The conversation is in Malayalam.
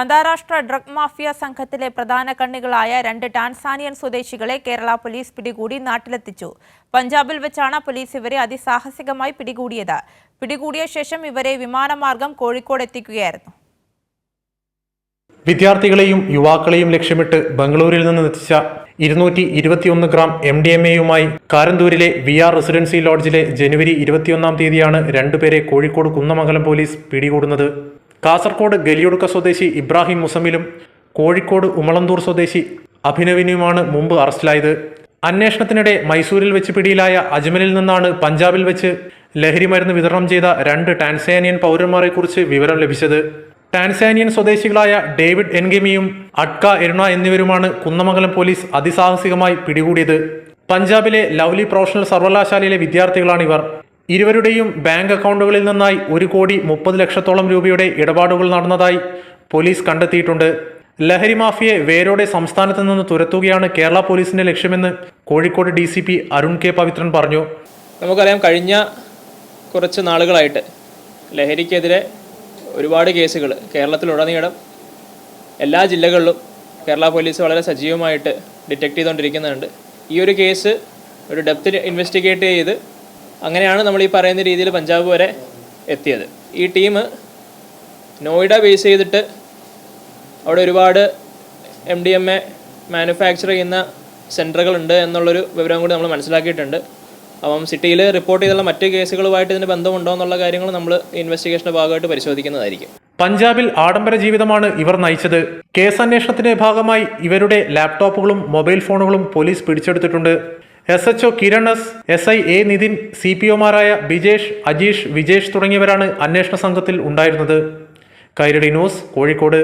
അന്താരാഷ്ട്ര ഡ്രഗ് മാഫിയ സംഘത്തിലെ പ്രധാന കണ്ണികളായ രണ്ട് ടാൻസാനിയൻ സ്വദേശികളെ കേരള പോലീസ് പിടികൂടി നാട്ടിലെത്തിച്ചു. പഞ്ചാബിൽ വെച്ചാണ് പോലീസ് ഇവരെ അതിസാഹസികമായി പിടികൂടിയത്. പിടികൂടിയ ശേഷം ഇവരെ വിമാനമാർഗം കോഴിക്കോട് എത്തിക്കുകയായിരുന്നു. വിദ്യാർത്ഥികളെയും യുവാക്കളെയും ലക്ഷ്യമിട്ട് ബംഗളൂരിൽ നിന്ന് എത്തിച്ച ഇരുന്നൂറ്റി ഇരുപത്തിയൊന്ന് ഗ്രാം എം ഡി എം എയുമായി കാരന്തൂരിലെ വി ആർ റെസിഡൻസി ലോഡ്ജിലെ ജനുവരി ഇരുപത്തിയൊന്നാം തീയതിയാണ് രണ്ടുപേരെ കോഴിക്കോട് കുന്നമംഗലം പോലീസ് പിടികൂടുന്നത്. കാസർകോട് ഗലിയൊടുക്ക സ്വദേശി ഇബ്രാഹിം മുസമിലും കോഴിക്കോട് ഉമളന്തൂർ സ്വദേശി അഭിനവിനുമാണ് മുമ്പ് അറസ്റ്റിലായത്. അന്വേഷണത്തിനിടെ മൈസൂരിൽ വെച്ച് പിടിയിലായ അജ്മലിൽ നിന്നാണ് പഞ്ചാബിൽ വെച്ച് ലഹരി മരുന്ന് വിതരണം ചെയ്ത രണ്ട് ടാൻസാനിയൻ പൗരന്മാരെക്കുറിച്ച് വിവരം ലഭിച്ചത്. ടാൻസാനിയൻ സ്വദേശികളായ ഡേവിഡ് എൻഗമിയും അഡ്ക എരുണ എന്നിവരുമാണ് കുന്നമംഗലം പോലീസ് അതിസാഹസികമായി പിടികൂടിയത്. പഞ്ചാബിലെ ലവ്ലി പ്രൊഫഷണൽ സർവകലാശാലയിലെ വിദ്യാർത്ഥികളാണിവർ. ഇരുവരുടെയും ബാങ്ക് അക്കൗണ്ടുകളിൽ നിന്നായി ഒരു കോടി മുപ്പത് ലക്ഷത്തോളം രൂപയുടെ ഇടപാടുകൾ നടന്നതായി പോലീസ് കണ്ടെത്തിയിട്ടുണ്ട്. ലഹരി മാഫിയെ വേരോടെ സംസ്ഥാനത്ത് നിന്ന് തുരത്തുകയാണ് കേരള പോലീസിന്റെ ലക്ഷ്യമെന്ന് Kozhikode D C P Arun K Pavithran പറഞ്ഞു. നമുക്കറിയാം കഴിഞ്ഞ കുറച്ച് നാളുകളായിട്ട് ലഹരിക്കെതിരെ ഒരുപാട് കേസുകൾ കേരളത്തിലുടനീളം എല്ലാ ജില്ലകളിലും കേരള പോലീസ് വളരെ സജീവമായിട്ട് ഡിറ്റക്ട് ചെയ്തുകൊണ്ടിരിക്കുന്നുണ്ട്. ഈ ഒരു കേസ് ഒരു ഡെപ്ത് ഇൻവെസ്റ്റിഗേറ്റ് ചെയ്ത് അങ്ങനെയാണ് നമ്മൾ ഈ പറയുന്ന രീതിയിൽ പഞ്ചാബ് വരെ എത്തിയത്. ഈ ടീം നോയിഡ ബേസ് ചെയ്തിട്ട് അവിടെ ഒരുപാട് M D M A manufacture ചെയ്യുന്ന സെന്ററുകളുണ്ട് എന്നുള്ളൊരു വിവരം കൂടി നമ്മൾ മനസ്സിലാക്കിയിട്ടുണ്ട്. അപ്പം സിറ്റിയിൽ റിപ്പോർട്ട് ചെയ്തുള്ള മറ്റ് കേസുകളുമായിട്ട് ഇതിന് ബന്ധമുണ്ടോ എന്നുള്ള കാര്യങ്ങൾ നമ്മൾ ഇൻവെസ്റ്റിഗേഷന്റെ ഭാഗമായിട്ട് പരിശോധിക്കുന്നതായിരിക്കും. പഞ്ചാബിൽ ആഡംബര ജീവിതമാണ് ഇവർ നയിച്ചത്. കേസ് അന്വേഷണത്തിന്റെ ഭാഗമായി ഇവരുടെ ലാപ്ടോപ്പുകളും മൊബൈൽ ഫോണുകളും പോലീസ് പിടിച്ചെടുത്തിട്ടുണ്ട്. S H O Kiran S S I A Nithin C P ഒമാരായ Bijesh Ajeesh Vijesh തുടങ്ങിയവരാണ് അന്വേഷണ സംഘത്തിൽ ഉണ്ടായിരുന്നത്. കൈരടി ന്യൂസ് കോഴിക്കോട്.